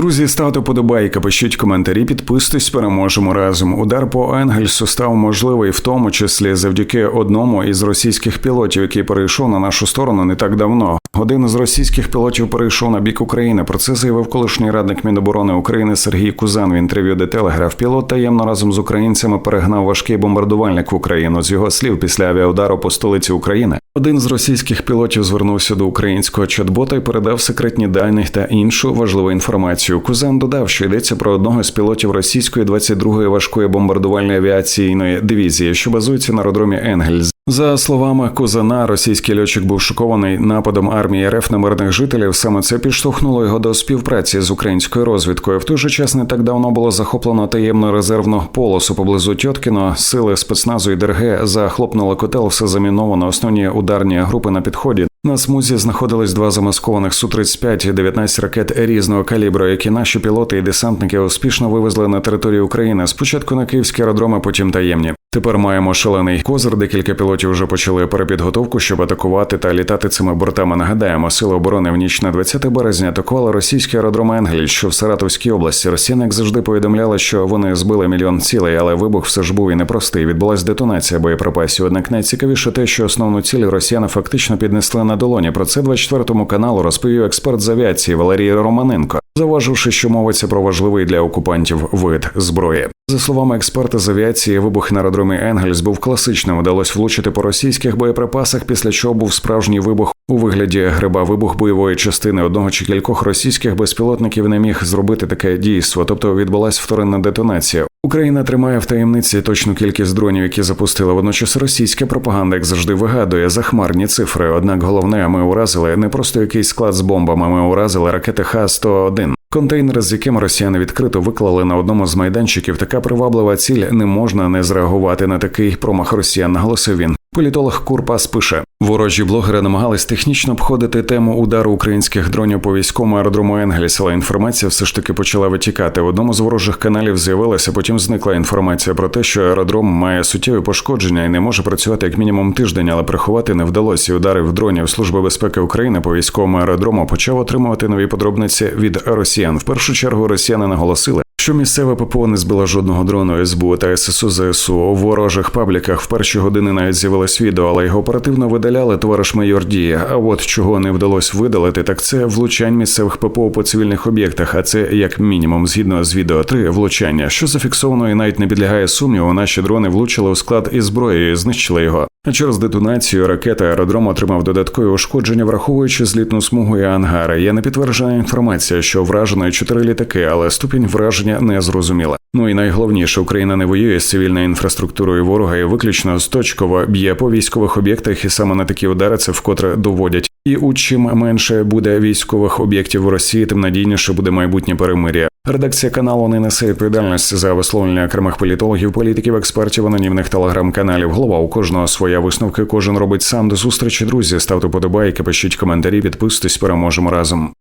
Друзі, ставте подобайки, пишіть коментарі, підписуйтесь, переможемо разом. Удар по Енгельсу став можливий, в тому числі завдяки одному із російських пілотів, який перейшов на нашу сторону не так давно. Один з російських пілотів перейшов на бік України. Про це заявив колишній радник Міноборони України Сергій Кузан в інтерв'ю де Телеграф. Пілот таємно разом з українцями перегнав важкий бомбардувальник в Україну. З його слів, після авіаудару по столиці України один з російських пілотів звернувся до українського чат-бота і передав секретні дані та іншу важливу інформацію. Кузен додав, що йдеться про одного з пілотів російської 22-ї важкої бомбардувальної авіаційної дивізії, що базується на аеродромі Енгельс. За словами Кузана, російський льотчик був шокований нападом армії РФ на мирних жителів. Саме це підштовхнуло його до співпраці з українською розвідкою. В той же час не так давно було захоплено таємну резервну полосу поблизу Тьоткіно. Сили спецназу і ДРГ захлопнули котел. Все заміновано. Основні ударні групи на підході. На смузі знаходились два замаскованих су 35 і 19 ракет різного калібру, які наші пілоти і десантники успішно вивезли на територію України. Спочатку на київські аеродроми, потім таємні. Тепер маємо шалений козир. Декілька пілотів вже почали перепідготовку, щоб атакувати та літати цими бортами. Нагадаємо, сили оборони в ніч на 20 березня атакували російський аеродром Енгель, що в Саратовській області. Росіяни, як завжди, повідомляли, що вони збили мільйон цілей, але вибух все ж був і непростий. Відбулась детонація боєприпасів. Однак найцікавіше те, що основну ціль росіяни фактично піднесли на долоні. Про це 24 каналу розповів експерт з авіації Валерій Романенко, заваживши, що мовиться про важливий для окупантів вид зброї. За словами експерта з авіації, вибух на аеродромі Енгельс був класичним. Вдалось влучити по російських боєприпасах, після чого був справжній вибух у вигляді гриба. Вибух бойової частини одного чи кількох російських безпілотників не міг зробити таке дійство, тобто відбулася вторинна детонація. Україна тримає в таємниці точну кількість дронів, які запустила. Водночас російська пропаганда, як завжди, вигадує захмарні цифри. Однак головне, ми уразили не просто якийсь склад з бомбами. Ми уразили ракети Х-101. Контейнер, з яким росіяни відкрито виклали на одному з майданчиків, така приваблива ціль не можна не зреагувати на такий промах росіян. Наголосив він. Політолог Курпас пише: ворожі блогери намагались технічно обходити тему удару українських дронів по військовому аеродрому Енгельс, але інформація все ж таки почала витікати. В одному з ворожих каналів з'явилася, потім зникла інформація про те, що аеродром має суттєві пошкодження і не може працювати як мінімум тиждень, але приховати не вдалося. І Ударив дронів Служби безпеки України по військовому аеродрому почав отримувати нові подробниці від росіян. В першу чергу росіяни наголосили. Що місцева ППО не збила жодного дрону СБУ та ССУ ЗСУ у ворожих пабліках в перші години навіть з'явилось відео, але його оперативно видаляли товариш майор Дія. А от чого не вдалося видалити, так це влучань місцевих ППО по цивільних об'єктах. А це як мінімум, згідно з відео, три влучання, що зафіксовано і навіть не підлягає сумніву. Наші дрони влучили у склад із зброєю, знищили його. Через детонацію ракета аеродром отримав додаткові ушкодження, враховуючи злітну смугу і ангари. Є непідтверджена інформація, що вражено чотири літаки, але ступінь враження не зрозуміла. Ну і найголовніше, Україна не воює з цивільною інфраструктурою ворога і виключно сточково б'є по військових об'єктах, і саме на такі удари це вкотре доводять. І у чим менше буде військових об'єктів в Росії, тим надійніше буде майбутнє перемир'я. Редакція каналу не несе відповідальності за висловлення окремих політологів, політиків, експертів, анонімних телеграм-каналів. Голова у кожного своя висновки. Кожен робить сам до зустрічі. Друзі, ставте подобайки, пишіть коментарі, підписуйтесь, переможемо разом.